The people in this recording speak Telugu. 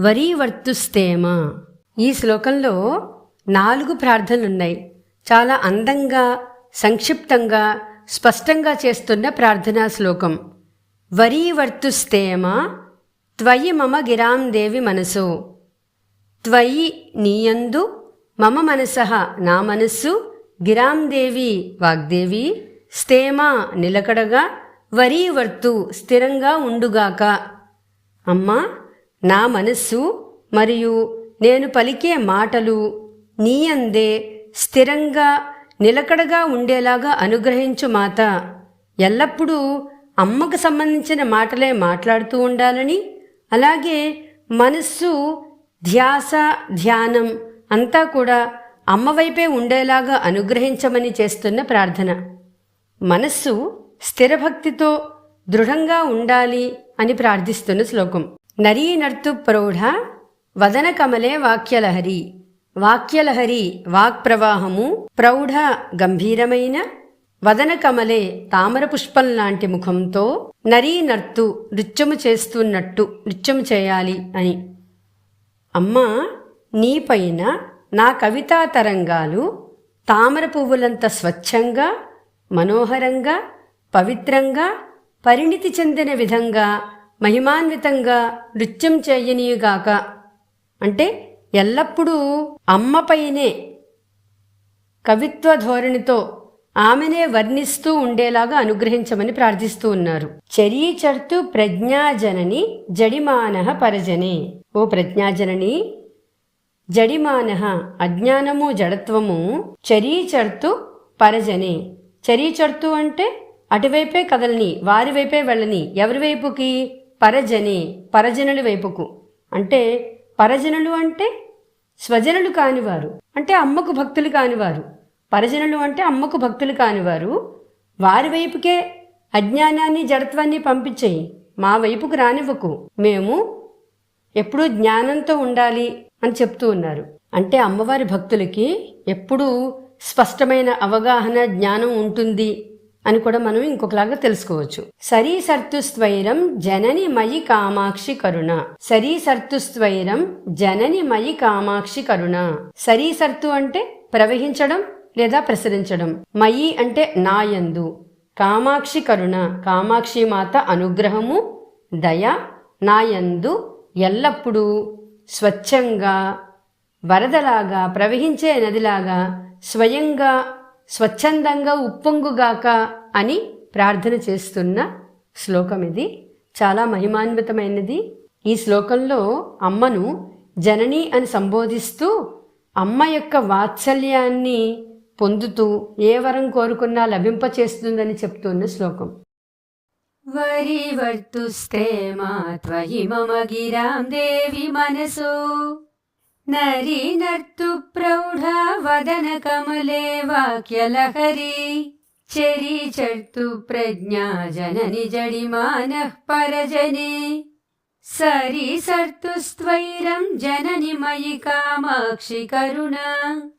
వరీ వర్తుస్తేమ? ఈ శ్లోకంలో నాలుగు ప్రార్థనలున్నాయి. చాలా అందంగా సంక్షిప్తంగా స్పష్టంగా చేస్తున్న ప్రార్థనా శ్లోకం. వరీ వర్తుస్తేమ? త్వయి మమ గిరాం దేవి మనసు. త్వయి నీయందు మమ మనస నా మనస్సు. గిరాం దేవి వాగ్దేవి. స్థేమ నిలకడగా. వరీ వర్తు స్థిరంగా ఉండుగాక. అమ్మా నా మనస్సు మరియు నేను పలికే మాటలు నీయందే స్థిరంగా నిలకడగా ఉండేలాగా అనుగ్రహించు మాత. ఎల్లప్పుడూ అమ్మకు సంబంధించిన మాటలే మాట్లాడుతూ ఉండాలని అలాగే మనస్సు ధ్యాస ధ్యానం అంతా కూడా అమ్మవైపే ఉండేలాగా అనుగ్రహించమని చేస్తున్న ప్రార్థన. మనస్సు స్థిరభక్తితో దృఢంగా ఉండాలి అని ప్రార్థిస్తున్న శ్లోకం. నరీ నర్తు ప్రౌఢ వదన కమలే వాక్యలహరి. వాక్యలహరి వాక్ ప్రవాహము ప్రౌఢ గంభీరమైన వదన కమలే తామర పుష్పం లాంటి ముఖంతో నరీ నర్తు నృత్యము చేస్తున్నట్టు నృత్యము చేయాలి అని. అమ్మా నీపైన నా కవితా తరంగాలు తామర పువ్వులంత స్వచ్ఛంగా మనోహరంగా పవిత్రంగా పరిణితి చెందిన విధంగా మహిమాన్వితంగా నృత్యం చేయనీయుగాక. అంటే ఎల్లప్పుడూ అమ్మపైనే కవిత్వ ధోరణితో ఆమెనే వర్ణిస్తూ ఉండేలాగా అనుగ్రహించమని ప్రార్థిస్తూ ఉన్నారు. చరీచర్తు ప్రజ్ఞాజనని జడిమానః పరజనే. ఓ ప్రజ్ఞాజనని జడిమానః అజ్ఞానము జడత్వము చరీచర్తు పరజనే. చరీచర్తు అంటే అటువైపే కదలని వారి వైపే వెళ్ళని ఎవరి వైపుకి? పరజని పరజనుల వైపుకు. అంటే పరజనులు అంటే స్వజనులు కానివారు. అంటే అమ్మకు భక్తులు కానివారు. పరజనులు అంటే అమ్మకు భక్తులు కానివారు. వారి వైపుకే అజ్ఞానాన్ని జడత్వాన్ని పంపించేయి. మా వైపుకు రానివ్వకు. మేము ఎప్పుడూ జ్ఞానంతో ఉండాలి అని చెప్తూ ఉన్నారు. అంటే అమ్మవారి భక్తులకి ఎప్పుడూ స్పష్టమైన అవగాహన జ్ఞానం ఉంటుంది. అని కూడా మనం ఇంకొకలాగా తెలుసుకోవచ్చు. సరీ సర్తుస్త్వైరం జనని మయి కామాక్షి కరుణ. సరీ సర్తుస్త్వైరం జనని మయి కామాక్షి కరుణ. సరీ సర్తు అంటే ప్రవహించడం లేదా ప్రసరించడం. మయి అంటే నాయందు. కామాక్షి కరుణ కామాక్షి మాత అనుగ్రహము దయ నాయందు ఎల్లప్పుడూ స్వచ్ఛంగా వరదలాగా ప్రవహించే నదిలాగా స్వయంగా స్వచ్ఛందంగా ఉప్పొంగుగాక అని ప్రార్థన చేస్తున్న శ్లోకం ఇది. చాలా మహిమాన్వితమైనది. ఈ శ్లోకంలో అమ్మను జనని అని సంబోధిస్తూ అమ్మ యొక్క వాత్సల్యాన్ని పొందుతూ ఏ వరం కోరుకున్నా లభింపచేస్తుందని చెప్తున్న శ్లోకం. వరివర్తుస్తే మా త్వయి మమ గిరాం దేవి మనసు. నరి నర్తు ప్రౌఢ వదన కమలే వాక్యలహరి. चरी चर्तु प्रज्ञा जननि जडिमानः परजने। सरी सर्तुस्त्वैरम् जननि मयि कामाक्षि करुणा।